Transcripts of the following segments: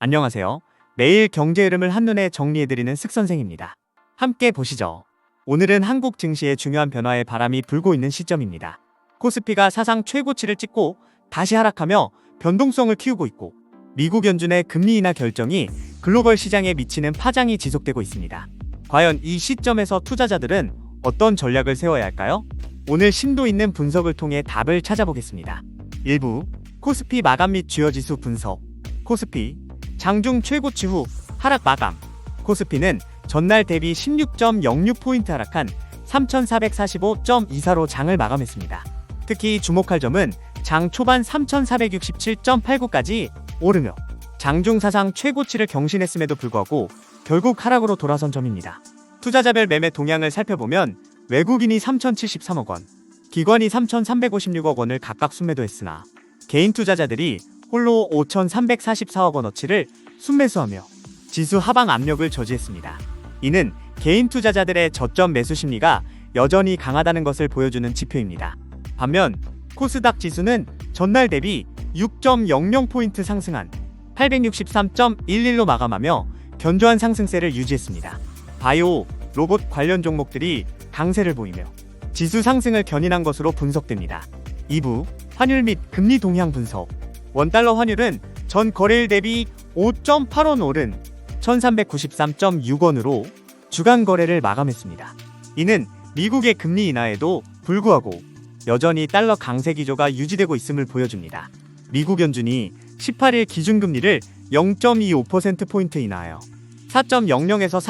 안녕하세요. 매일 경제 흐름을 한눈에 정리해드리는 슥선생입니다. 함께 보시죠. 오늘은 한국 증시의 중요한 변화에 바람이 불고 있는 시점입니다. 코스피가 사상 최고치를 찍고 다시 하락하며 변동성을 키우고 있고 미국 연준의 금리 인하 결정이 글로벌 시장에 미치는 파장이 지속되고 있습니다. 과연 이 시점에서 투자자들은 어떤 전략을 세워야 할까요? 오늘 심도 있는 분석을 통해 답을 찾아보겠습니다. 1부 코스피 마감 및 주요 지수 분석 코스피 장중 최고치 후 하락 마감 코스피는 전날 대비 16.06포인트 하락한 3,445.24로 장을 마감했습니다. 특히 주목할 점은 장 초반 3,467.89까지 오르며 장중 사상 최고치를 경신했음에도 불구하고 결국 하락으로 돌아선 점입니다. 투자자별 매매 동향을 살펴보면 외국인이 3,073억 원, 기관이 3,356억 원을 각각 순매도했으나 개인 투자자들이 홀로 5,344억 원어치를 순매수하며 지수 하방 압력을 저지했습니다. 이는 개인 투자자들의 저점 매수 심리가 여전히 강하다는 것을 보여주는 지표입니다. 반면 코스닥 지수는 전날 대비 6.00포인트 상승한 863.11로 마감하며 견조한 상승세를 유지했습니다. 바이오, 로봇 관련 종목들이 강세를 보이며 지수 상승을 견인한 것으로 분석됩니다. 2부 환율 및 금리 동향 분석 원달러 환율은 전 거래일 대비 5.8원 오른 1393.6원으로 주간 거래를 마감했습니다. 이는 미국의 금리 인하에도 불구하고 여전히 달러 강세 기조가 유지되고 있음을 보여줍니다. 미국 연준이 18일 기준금리를 0.25%포인트 인하하여 4.00에서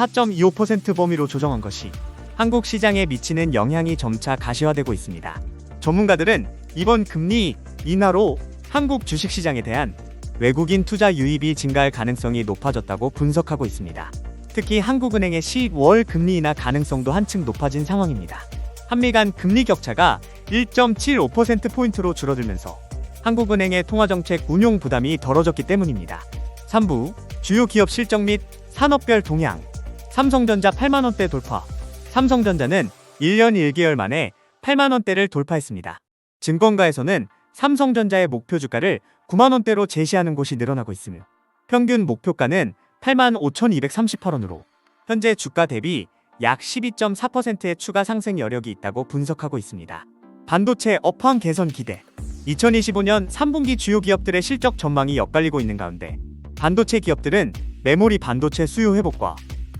4.25% 범위로 조정한 것이 한국 시장에 미치는 영향이 점차 가시화되고 있습니다. 전문가들은 이번 금리 인하로 한국 주식시장에 대한 외국인 투자 유입이 증가할 가능성이 높아졌다고 분석하고 있습니다. 특히 한국은행의 10월 금리 인하 가능성도 한층 높아진 상황입니다. 한미 간 금리 격차가 1.75%포인트로 줄어들면서 한국은행의 통화정책 운용 부담이 덜어졌기 때문입니다. 3부 주요 기업 실적 및 산업별 동향 삼성전자 8만원대 돌파 삼성전자는 1년 1개월 만에 8만원대를 돌파했습니다. 증권가에서는 삼성전자의 목표 주가를 9만원대로 제시하는 곳이 늘어나고 있으며 평균 목표가는 8만 5,238원으로 현재 주가 대비 약 12.4%의 추가 상승 여력이 있다고 분석하고 있습니다. 반도체 업황 개선 기대 2025년 3분기 주요 기업들의 실적 전망이 엇갈리고 있는 가운데 반도체 기업들은 메모리 반도체 수요 회복과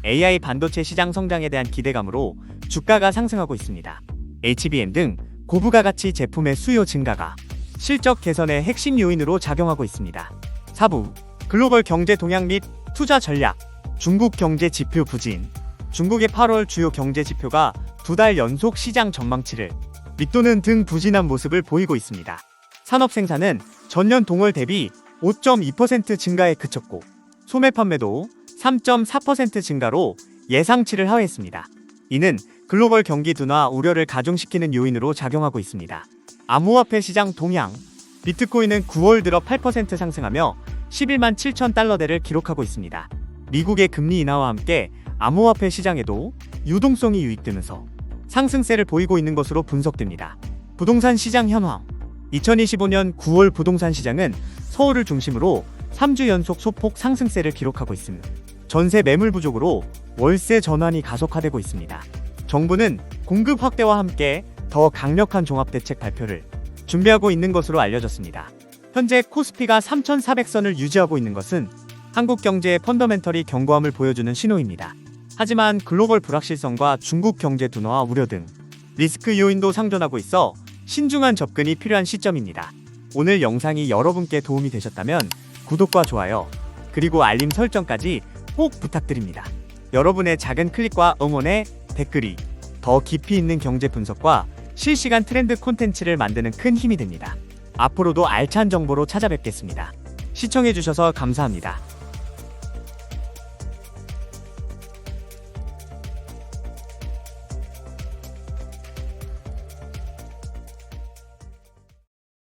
AI 반도체 시장 성장에 대한 기대감으로 주가가 상승하고 있습니다. HBM 등 고부가 가치 제품의 수요 증가가 실적 개선의 핵심 요인으로 작용하고 있습니다. 4부 글로벌 경제 동향 및 투자 전략 중국 경제 지표 부진 중국의 8월 주요 경제 지표가 두 달 연속 시장 전망치를 밑도는 등 부진한 모습을 보이고 있습니다. 산업 생산은 전년 동월 대비 5.2% 증가에 그쳤고 소매 판매도 3.4% 증가로 예상치를 하회했습니다. 이는 글로벌 경기 둔화 우려를 가중시키는 요인으로 작용하고 있습니다. 암호화폐 시장 동향 비트코인은 9월 들어 8% 상승하며 11만 7천 달러대를 기록하고 있습니다. 미국의 금리 인하와 함께 암호화폐 시장에도 유동성이 유입되면서 상승세를 보이고 있는 것으로 분석됩니다. 부동산 시장 현황 2025년 9월 부동산 시장은 서울을 중심으로 3주 연속 소폭 상승세를 기록하고 있으며 전세 매물 부족으로 월세 전환이 가속화되고 있습니다. 정부는 공급 확대와 함께 더 강력한 종합 대책 발표를 준비하고 있는 것으로 알려졌습니다. 현재 코스피가 3,400선을 유지하고 있는 것은 한국 경제의 펀더멘털이 견고함을 보여주는 신호입니다. 하지만 글로벌 불확실성과 중국 경제 둔화와 우려 등 리스크 요인도 상존하고 있어 신중한 접근이 필요한 시점입니다. 오늘 영상이 여러분께 도움이 되셨다면 구독과 좋아요, 그리고 알림 설정까지 꼭 부탁드립니다. 여러분의 작은 클릭과 응원에 댓글이 더 깊이 있는 경제 분석과 실시간 트렌드 콘텐츠를 만드는 큰 힘이 됩니다. 앞으로도 알찬 정보로 찾아뵙겠습니다. 시청해주셔서 감사합니다.